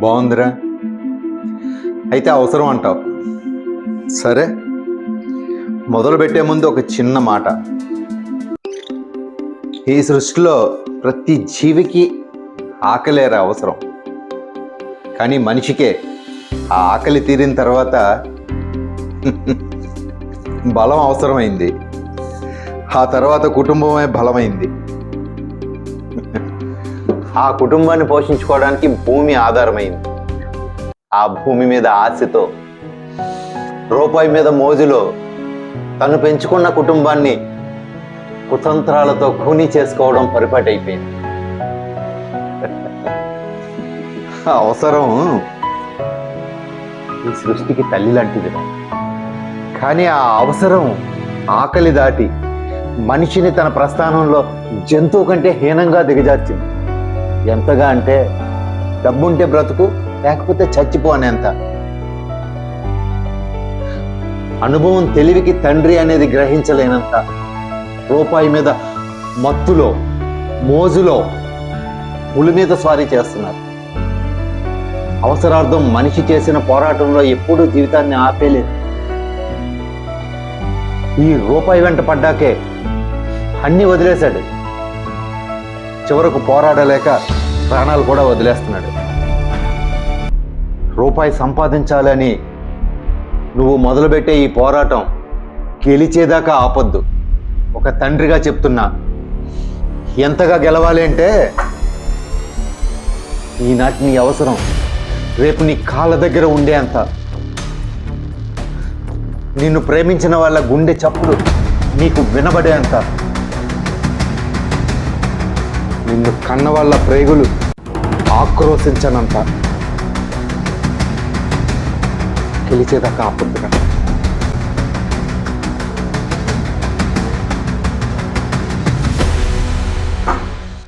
బాగుందిరా. అయితే అవసరం అంటావు. సరే. మొదలు పెట్టే ముందు ఒక చిన్న మాట. ఈ సృష్టిలో ప్రతి జీవికి ఆకలేరా అవసరం. కానీ మనిషికే ఆ ఆకలి తీరిన తర్వాత బలం అవసరమైంది. ఆ తర్వాత కుటుంబమే బలమైంది. ఆ కుటుంబాన్ని పోషించుకోవడానికి భూమి ఆధారమైంది. ఆ భూమి మీద ఆశతో రూపాయి మీద మోజులో తను పెంచుకున్న కుటుంబాన్ని కుతంత్రాలతో ఖూనీ చేసుకోవడం పరిపాటి అయిపోయింది ఆ అవసరం. ఈ సృష్టికి తల్లి లాంటిది కానీ ఆ అవసరం ఆకలి దాటి మనిషిని తన ప్రస్థానంలో జంతువు కంటే హీనంగా దిగజార్చింది. ఎంతగా అంటే డబ్బుంటే బ్రతుకు లేకపోతే చచ్చిపోనేంత అనుభవం తెలివికి తండ్రి అనేది గ్రహించలేనంత. రూపాయి మీద మత్తులో మోజులో పులి మీద స్వారీ చేస్తున్నారు. అవసరార్థం మనిషి చేసిన పోరాటంలో ఎప్పుడూ జీవితాన్ని ఆపేలేదు. ఈ రూపాయి వెంట పడ్డాకే అన్ని వదిలేశాడు. చివరకు పోరాడలేక ప్రాణాలు కూడా వదిలేస్తున్నాడు. రూపాయి సంపాదించాలని నువ్వు మొదలుపెట్టే ఈ పోరాటం గెలిచేదాకా ఆపొద్దు. ఒక తండ్రిగా చెప్తున్నా ఎంతగా గెలవాలి అంటే ఈనాటి నీ అవసరం రేపు నీ కాళ్ళ దగ్గర ఉండే అంత. నిన్ను ప్రేమించిన వాళ్ళ గుండె చప్పుడు నీకు వినబడే అంత. నిన్ను కన్న వాళ్ళ ప్రేగులు ఆక్రోశించనంత. గెలిచేదాకా ఆపొద్దుగా